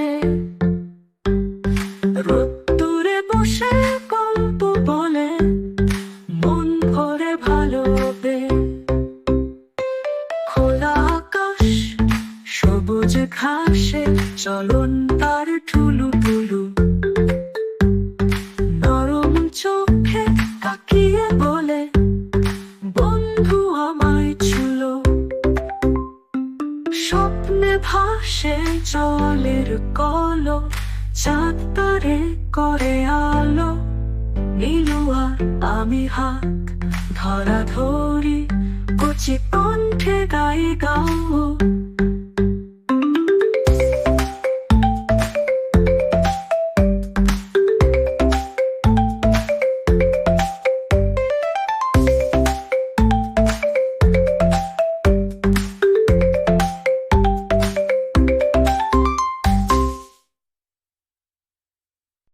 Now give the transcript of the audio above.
বসে। রোদ্দুরে বসে গল্প বলে মন ভরে ভালোবে। খোলা আকাশ সবুজ ঘাসে চলন স্বপ্নে ভাসে জলের কলো, চাঁদ করে আলো। নীলুয়া আমি হাক ধরা ধরি কচি কণ্ঠে গায়ে গাও।